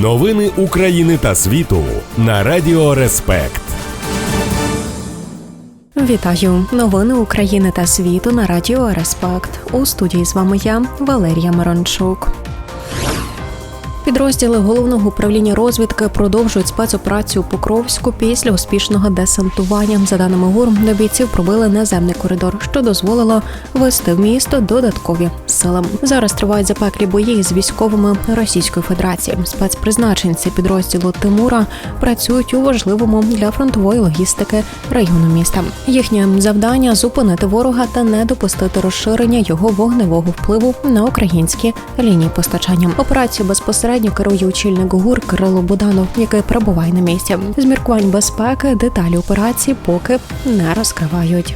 Новини України та світу на Радіо Респект. Вітаю! Новини України та світу на радіо Респект. У студії з вами я, Валерія Мирончук. Підрозділи головного управління розвідки продовжують спецоперацію Покровську після успішного десантування. За даними ГУР, до бійців пробили наземний коридор, що дозволило вести в місто додаткові сили. Зараз тривають запеклі бої з військовими Російської Федерації. Спецпризначенці підрозділу Тимура працюють у важливому для фронтової логістики району міста. Їхнє завдання зупинити ворога та не допустити розширення його вогневого впливу на українські лінії постачання. Операцію безпосередньо керує очільник ГУР Кирило Буданов, який перебуває на місці. З міркувань безпеки деталі операції поки не розкривають.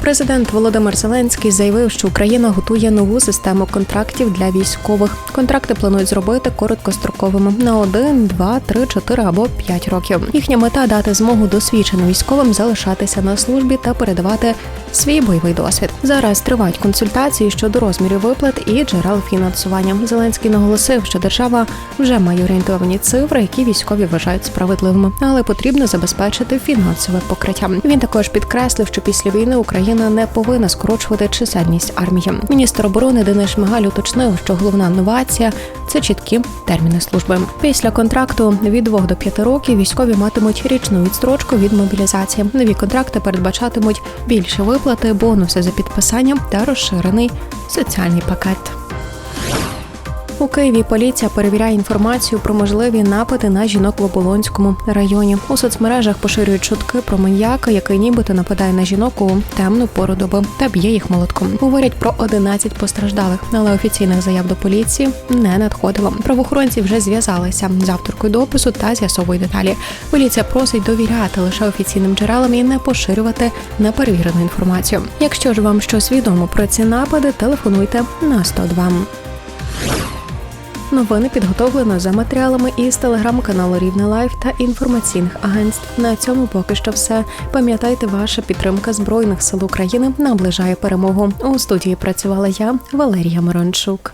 Президент Володимир Зеленський заявив, що Україна готує нову систему контрактів для військових. Контракти планують зробити короткостроковими на 1, 2, 3, 4 або 5 років. Їхня мета дати змогу досвідченим військовим залишатися на службі та передавати свій бойовий досвід. Зараз тривають консультації щодо розмірів виплат і джерел фінансування. Зеленський наголосив, що держава вже має орієнтовані цифри, які військові вважають справедливими, але потрібно забезпечити фінансове покриття. Він також підкреслив, що після війни Україна не повинна скорочувати чисельність армії. Міністр оборони Денис Шмигаль уточнив, що головна новація це чіткі терміни служби. Після контракту від 2 до 5 років військові матимуть річну відстрочку від мобілізації. Нові контракти передбачатимуть більше виплати, бонуси за підписанням та розширений соціальний пакет. У Києві поліція перевіряє інформацію про можливі напади на жінок в Оболонському районі. У соцмережах поширюють чутки про маньяка, який нібито нападає на жінок у темну пору доби та б'є їх молотком. Говорять про 11 постраждалих, але офіційних заяв до поліції не надходило. Правоохоронці вже зв'язалися з авторкою допису та з'ясовують деталі. Поліція просить довіряти лише офіційним джерелам і не поширювати неперевірену інформацію. Якщо ж вам щось відомо про ці напади, телефонуйте на 102. Новини підготовлено за матеріалами із телеграм-каналу Рівне Лайф та інформаційних агентств. На цьому поки що все. Пам'ятайте, ваша підтримка збройних сил України наближає перемогу. У студії працювала я, Валерія Мирончук.